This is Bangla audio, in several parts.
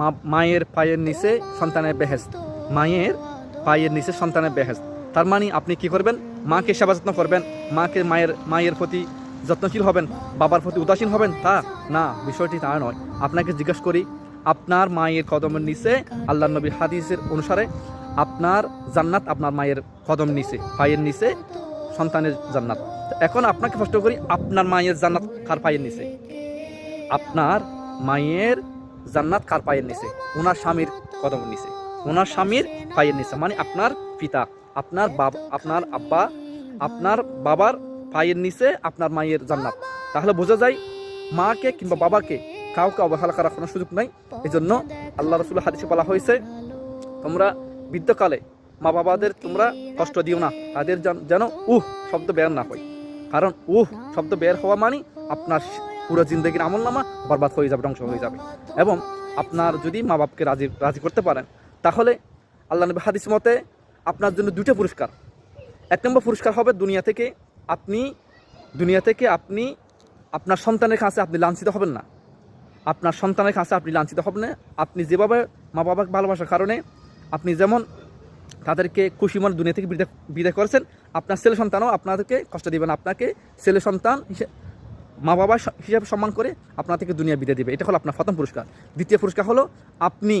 মা, মায়ের পায়ের নিচে সন্তানের বেহেস্ত মায়ের পায়ের নিচে সন্তানের বেহেস্ত তার মানে আপনি কি করবেন? মাকে সেবা যত্ন করবেন। মাকে মায়ের মায়ের প্রতি যত্নশীল হবেন। বাবার প্রতি উদাসীন হবেন? তা না, বিষয়টি তা নয়। আপনাকে জিজ্ঞেস করি, আপনার মায়ের কদমের নিচে আল্লাহ নবীর হাদিসের অনুসারে আপনার জান্নাত আপনার মায়ের কদম নিচে, পায়ের নিচে সন্তানের জান্নাত। এখন আপনাকে প্রশ্ন করি, আপনার মায়ের জান্নাত কার পায়ের নিচে? আপনার মায়ের জান্নাত কার পায়ের নিচে, ওনার স্বামীর কদমের নিচে, ওনার স্বামীর পায়ের নিচে মানে আপনার পিতা, আপনার বাবা, আপনার আব্বা, আপনার বাবার পায়ের নিচে আপনার মায়ের জান্নাত। তাহলে বোঝা যায় মাকে কিংবা বাবাকে কাউকে অবহেলা করার কোনো সুযোগ নাই। এই জন্য আল্লাহ রসুল হাদিসে বলা হয়েছে, তোমরা বৃদ্ধকালে মা বাবাদের তোমরা কষ্ট দিও না, তাদের যেন উহ শব্দ ব্যয় না হয়। কারণ, উহ, শব্দ বের হওয়া মানে আপনার পুরো জিন্দগির আমল নামা বরবাদ হয়ে যাবে, ধ্বংস হয়ে যাবে। এবং আপনার যদি মা বাপকে রাজি রাজি করতে পারেন, তাহলে আল্লাহ নবী হাদিস মতে আপনার জন্য দুটো পুরস্কার। এক নম্বর পুরস্কার হবে দুনিয়া থেকে আপনি, দুনিয়া থেকে আপনি, আপনার সন্তানের কাছে আপনি লাঞ্ছিত হবেন না। আপনার সন্তানের কাছে আপনি লাঞ্ছিত হবেন না। আপনি যেভাবে মা বাবাকে ভালোবাসার কারণে আপনি যেমন তাদেরকে খুশি মনে দুনিয়া থেকে বিদায় বিদায় করেছেন। আপনার ছেলে সন্তানও আপনাদেরকে কষ্ট দিবেন। আপনাকে ছেলে সন্তান মা বাবা হিসাবে সম্মান করে আপনার থেকে দুনিয়া বিদায় দিবে। এটা হলো আপনার প্রথম পুরস্কার। দ্বিতীয় পুরস্কার হলো আপনি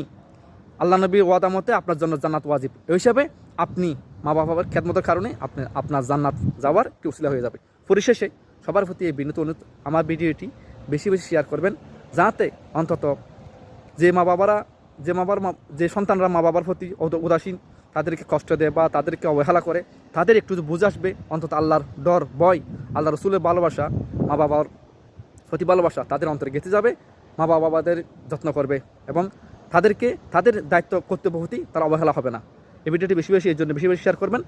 আল্লাহ নবীর ওয়াদা মতে আপনার জন্য জান্নাত ওয়াজিব। এই হিসাবে আপনি মা বাবার খ্যাতমতের কারণে আপনি আপনার জান্নাত যাওয়ার উসিলা হয়ে যাবে। পরিশেষে সবার প্রতি এই বিনীত অনুরোধ, আমার ভিডিওটি বেশি বেশি শেয়ার করবেন যাতে অন্তত যে মা বাবারা যে মা বাবার যে সন্তানরা মা বাবার প্রতি উদাসীন তাদেরকে কষ্ট দেয় বা তাদেরকে অবহেলা করে, তাদের একটু বুঝে আসবে, অন্তত আল্লাহর ডর, ভয় আল্লাহ রসুলের ভালোবাসা, মা বাবার প্রতি ভালোবাসা তাদের অন্তরে গেঁথে যাবে, মা বাবাদের যত্ন করবে এবং তাদেরকে, তাদের দায়িত্ব কর্তব্য প্রতি তারা অবহেলা হবে না। এই ভিডিওটি বেশি বেশি এর জন্য বেশি বেশি শেয়ার করবেন।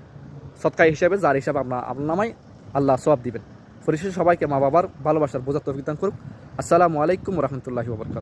সৎকার হিসাবে, যার হিসাবে আপনার আপনার নামাই আল্লাহ সব দিবেন। পরিশেষে সবাইকে মা বাবার ভালোবাসার বোঝার তৌফিক করুক। আসসালামু আলাইকুম রহমতুল্লাহি ওবরকাত